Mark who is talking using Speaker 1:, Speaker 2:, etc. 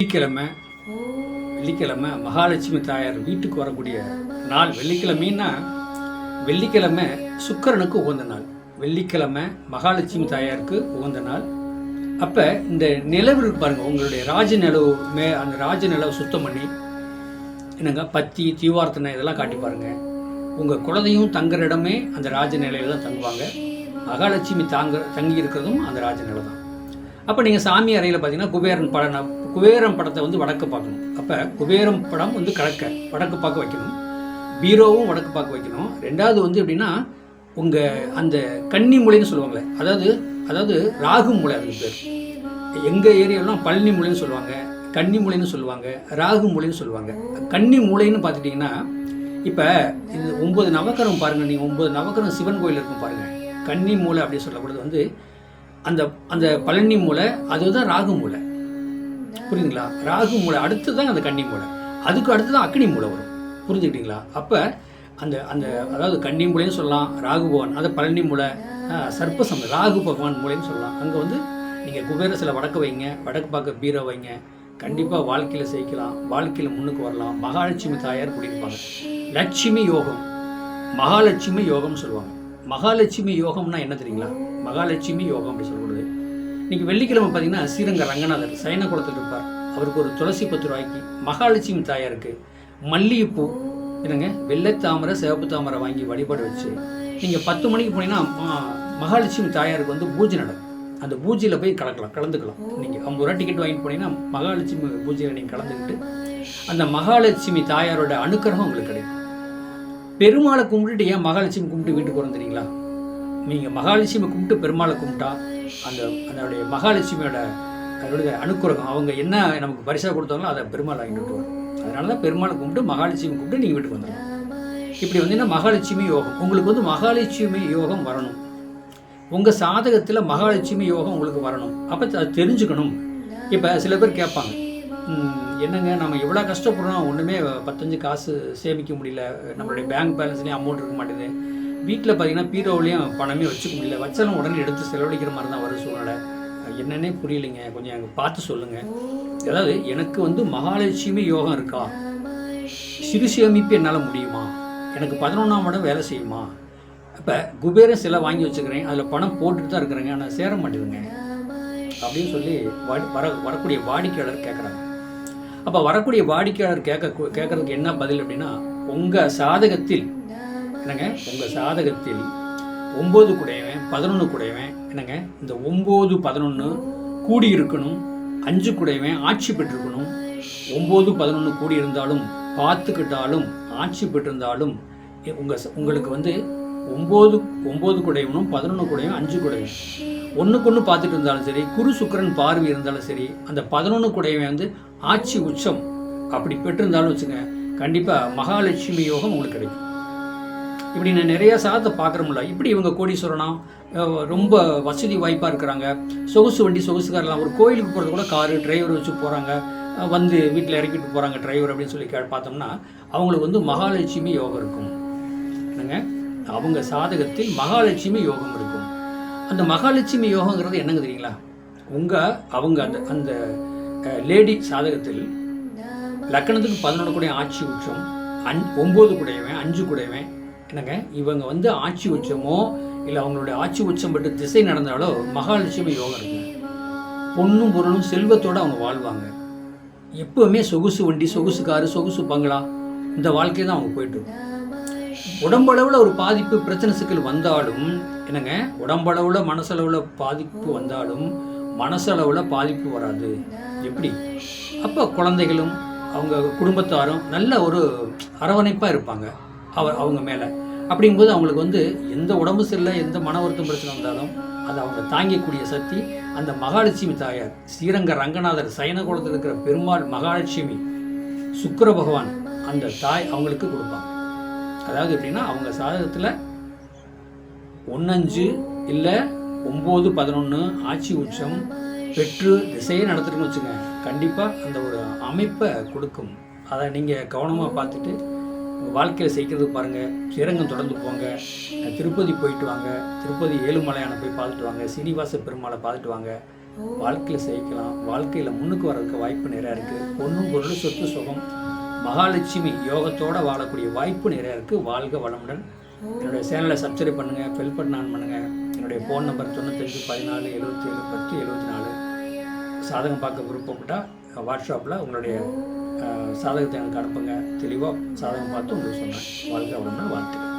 Speaker 1: வெள்ளிக்கிழமை வெள்ளிக்கிழமை மகாலட்சுமி தாயார் வீட்டுக்கு வரக்கூடிய நாள் வெள்ளிக்கிழமைன்னா வெள்ளிக்கிழமை சுக்கரனுக்கு உகந்த நாள். வெள்ளிக்கிழமை மகாலட்சுமி தாயாருக்கு உகந்த நாள். அப்போ இந்த நிலவு பாருங்கள் உங்களுடைய ராஜ நிலவு மே அந்த ராஜ நிலவை சுத்தம் பண்ணி என்னங்க பத்தி தீவார்த்தனை இதெல்லாம் காட்டி பாருங்க. உங்கள் குழந்தையும் தங்குற இடமே அந்த ராஜ நிலையில தான் தங்குவாங்க. மகாலட்சுமி தாங்க தங்கி இருக்கிறதும் அந்த ராஜ நிலை தான். அப்போ நீங்கள் சாமி அறையில் பார்த்தீங்கன்னா குபேரன் படம் குபேரம் படத்தை வந்து வடக்கு பார்க்கணும். அப்போ குபேரம் படம் வந்து கிழக்க வடக்கு பார்க்க வைக்கணும். பீரோவும் வடக்கு பார்க்க வைக்கணும். ரெண்டாவது வந்து எப்படின்னா உங்கள் அந்த கன்னி மூலைன்னு சொல்லுவாங்களே அதாவது அதாவது ராகு மூலை அதுக்கு பேர். எங்கள் ஏரியாலாம் பழனி மூலைன்னு சொல்லுவாங்க கன்னி மூலைன்னு சொல்லுவாங்க ராகு மூலைன்னு சொல்லுவாங்க. கன்னி மூலைன்னு பார்த்துட்டிங்கன்னா இப்போ இது ஒன்பது நவக்கரம் பாருங்கள் நீங்கள் ஒன்பது நவக்கரம் சிவன் கோயில் இருக்கும் பாருங்கள் கன்னி மூலை அப்படின்னு சொல்லப்படுறது வந்து அந்த அந்த பழனி மூலை அதுதான் ராகு மூலை. புரியுதுங்களா? ராகு மூலை அடுத்து தான் அந்த கன்னி மூலை. அதுக்கு அடுத்து தான் அக்னி மூலை வரும். புரிஞ்சுக்கிட்டீங்களா? அப்போ அந்த அந்த அதாவது கன்னி மூலைன்னு சொல்லலாம் ராகு பகவான் அதை பழனி மூலை சர்ப்பசம் ராகு பகவான் மூலைன்னு சொல்லலாம். அங்கே வந்து நீங்கள் குபேர சில வடக்கு வைங்க வடக்கு பார்க்க பீரோ வைங்க. கண்டிப்பாக வாழ்க்கையில் ஜெயிக்கலாம் வாழ்க்கையில் முன்னுக்கு வரலாம். மகாலட்சுமி தாயார் குடியிருப்பாங்க லட்சுமி யோகம். மகாலட்சுமி யோகம்னு சொல்லுவாங்க. மகாலட்சுமி யோகம்னா என்ன தெரியுங்களா? மகாலட்சுமி யோகம் அப்படி சொல்லப்படுது. இன்னைக்கு வெள்ளிக்கிழமை பார்த்தீங்கன்னா ஸ்ரீரங்க ரங்கநாதர் சயன குளத்தில் இருப்பார். அவருக்கு ஒரு துளசி பத்து ரூபாய்க்கு மகாலட்சுமி தாயாருக்கு மல்லிகைப்பூ. என்னங்க? வெள்ளை தாமரை சிவப்பு தாமரை வாங்கி வழிபாடு வச்சு நீங்கள் பத்து மணிக்கு போனீங்கன்னா மகாலட்சுமி தாயாருக்கு வந்து பூஜை நடக்கும். அந்த பூஜையில் போய் கலக்கலாம் கலந்துக்கலாம். நீங்கள் ஐம்பது ரூபா டிக்கெட் வாங்கிட்டு போனீங்கன்னா மகாலட்சுமி பூஜையில் நீங்கள் கலந்துக்கிட்டு அந்த மகாலட்சுமி தாயாரோட அனுக்கிரகம் உங்களுக்கு கிடைக்கும். பெருமாளை கும்பிட்டுட்டு ஏன் மகாலட்சுமி கும்பிட்டு வீட்டுக்கு வரும் தெரியுங்களா? நீங்கள் மகாலட்சுமி கும்பிட்டு பெருமாளை கும்பிட்டா அந்த அதனுடைய மகாலட்சுமியோட அதனுடைய அனுக்கிரகம் அவங்க என்ன நமக்கு பரிசாக கொடுத்தாங்களோ அதை பெருமாள் வாங்கிட்டு வருவார் அதனால தான் பெருமாளை கும்பிட்டு மகாலட்சுமி கும்பிட்டு நீங்கள் வீட்டுக்கு வந்துடலாம். இப்படி வந்தீங்கன்னா மகாலட்சுமி யோகம். உங்களுக்கு வந்து மகாலட்சுமி யோகம் வரணும். உங்கள் சாதகத்தில் மகாலட்சுமி யோகம் உங்களுக்கு வரணும். அப்போ அது தெரிஞ்சுக்கணும். இப்போ சில பேர் கேட்பாங்க என்னங்க நம்ம எவ்வளோ கஷ்டப்படுறோம் ஒன்றுமே பத்தஞ்சு காசு சேமிக்க முடியல. நம்மளுடைய பேங்க் பேலன்ஸ்லேயும் அமௌண்ட் இருக்க மாட்டேது வீட்டில் பார்த்தீங்கன்னா பீரோவிலையும் பணமே வச்சுக்க முடியல. வச்சாலும் உடனே எடுத்து செலவழிக்கிற மாதிரி தான் வரும் சூழ்நிலை. என்னன்னே புரியலைங்க. கொஞ்சம் எனக்கு பார்த்து சொல்லுங்கள் அதாவது எனக்கு வந்து மகாலட்சுமி யோகம் இருக்கா? சிறு சேமிப்பு என்னால் முடியுமா? எனக்கு பதினொன்றாம் இடம் வேலை செய்யுமா? இப்போ குபேரன் சிலை வாங்கி வச்சுக்கிறேன். அதில் பணம் போட்டுட்டு தான் இருக்கிறேங்க. ஆனால் சேர மாட்டேதுங்க அப்படின்னு சொல்லி வா- வர வரக்கூடிய வாடிக்கையாளர் கேட்குறாங்க அப்போ வரக்கூடிய வாடிக்கையாளர் கேட்க கேட்கறதுக்கு என்ன பதில் அப்படின்னா உங்கள் சாதகத்தில் என்னங்க? உங்கள் சாதகத்தில் ஒம்பது குடையவன் பதினொன்று குடையவன் என்னங்க? இந்த ஒம்பது பதினொன்று கூடி இருக்கணும் அஞ்சு குடையவன் ஆட்சி பெற்றிருக்கணும். ஒம்பது பதினொன்று கூடி இருந்தாலும் பார்த்துக்கிட்டாலும் ஆட்சி பெற்றிருந்தாலும் உங்கள் உங்களுக்கு வந்து ஒம்பது ஒம்பது குடையவனும் பதினொன்று குடையும் அஞ்சு குடையும். ஒன்றுக்கு ஒன்று பார்த்துட்டு இருந்தாலும் சரி குரு சுக்கிரன் பார்வை இருந்தாலும் சரி அந்த பதினொன்று குடையவன் வந்து ஆட்சி உச்சம். அப்படி பெற்றிருந்தாலும் வச்சுங்க கண்டிப்பாக மகாலட்சுமி யோகம் உங்களுக்கு கிடைக்கும். இப்படி நான் நிறையா சாதத்தை பார்க்குறோம்ல இப்படி இவங்க கோடீஸ்வரனா ரொம்ப வசதி வாய்ப்பாக இருக்கிறாங்க. சொகுசு வண்டி சொகுசுக்காரெல்லாம் ஒரு கோயிலுக்கு போகிறது கூட காரு டிரைவர் வச்சு போகிறாங்க வந்து வீட்டில் இறக்கிட்டு போகிறாங்க டிரைவர் அப்படின்னு சொல்லி கே பார்த்தோம்னா அவங்களுக்கு வந்து மகாலட்சுமி யோகம் இருக்கும். என்னங்க? அவங்க சாதகத்தில் மகாலட்சுமி யோகம் இருக்கும். அந்த மகாலட்சுமி யோகங்கிறது என்னங்க தெரியுங்களா? உங்கள் அவங்க அந்த அந்த லேடி சாதகத்தில் லக்கணத்துக்கு பதினொன்று கூட ஆட்சி உச்சம் அஞ் ஒம்பது கூடையவன் அஞ்சு கூடையவன் என்னங்க? இவங்க வந்து ஆட்சி உச்சமோ இல்லை அவங்களுடைய ஆட்சி உச்சம் பட்டு திசை நடந்தாலோ மகாலட்சுமி யோகம் இருக்குங்க பொண்ணும் பொருளும் செல்வத்தோடு அவங்க வாழ்வாங்க. எப்பவுமே சொகுசு வண்டி சொகுசு காரு சொகுசு பங்களா இந்த வாழ்க்கை தான் அவங்க போயிட்டு இருக்கும். உடம்பளவில் ஒரு பாதிப்பு பிரச்சனை சிக்கல் வந்தாலும் என்னங்க? உடம்பளவில் மனசளவில் பாதிப்பு வந்தாலும் மனசளவில் பாதிப்பு வராது. எப்படி? அப்போ குழந்தைகளும் அவங்க குடும்பத்தாரும் நல்ல ஒரு அரவணைப்பாக இருப்பாங்க அவர் அவங்க மேலே. அப்படிங்கும்போது அவங்களுக்கு வந்து எந்த உடம்பு சரியில்லை எந்த மன வருத்தம் பிரச்சனை வந்தாலும் அதை அவங்க தாங்கிக்கூடிய சக்தி அந்த மகாலட்சுமி தாயார் ஸ்ரீரங்க ரங்கநாதர் சயனகுலத்தில் இருக்கிற பெருமாள் மகாலட்சுமி சுக்கர பகவான் அந்த தாய் அவங்களுக்கு கொடுப்பாங்க. அதாவது எப்படின்னா அவங்க சாதகத்தில் ஒன்னஞ்சு இல்லை ஒம்பது பதினொன்று ஆட்சி உச்சம் பெற்று திசையே நடத்துட்டுன்னு வச்சுங்க கண்டிப்பாக அந்த ஒரு அமைப்பை கொடுக்கும். அதை நீங்கள் கவனமாக பார்த்துட்டு வாழ்க்கையில் செய்கிறதுக்கு பாருங்கள் ஸ்ரீரங்கம் தொடர்ந்து போங்க. திருப்பதி போயிட்டு வாங்க. திருப்பதி ஏழுமலையான போய் பார்த்துட்டு வாங்க. சீனிவாச பெருமாளை பார்த்துட்டு வாங்க. வாழ்க்கையில் ஜெயிக்கலாம் வாழ்க்கையில் முன்னுக்கு வர்றதுக்கு வாய்ப்பு நிறையா இருக்குது பொண்ணும் பொருள் சொத்து சுகம். மகாலட்சுமி யோகத்தோடு வாழக்கூடிய வாய்ப்பு நிறையா இருக்குது வாழ்க வளமுடன். என்னுடைய சேனலை சப்ஸ்கிரைப் பண்ணுங்கள் பெல் பட்டன் ஆன் பண்ணுங்கள் என்னுடைய ஃபோன் நம்பர் தொண்ணூத்தஞ்சு பதினாலு எழுபத்தி ஏழு பத்து எழுபத்தி நாலு சாதகம் பார்க்க விருப்பப்பட்டால் வாட்ஸ்அப்பில் உங்களுடைய சாதகத்தை எனக்கு அனுப்புங்க. தெளிவாக சாதகம் பார்த்து உங்களுக்கு சொன்னேன் வாழ்க்கை வளமுடன் வாழ்த்துக்கள்.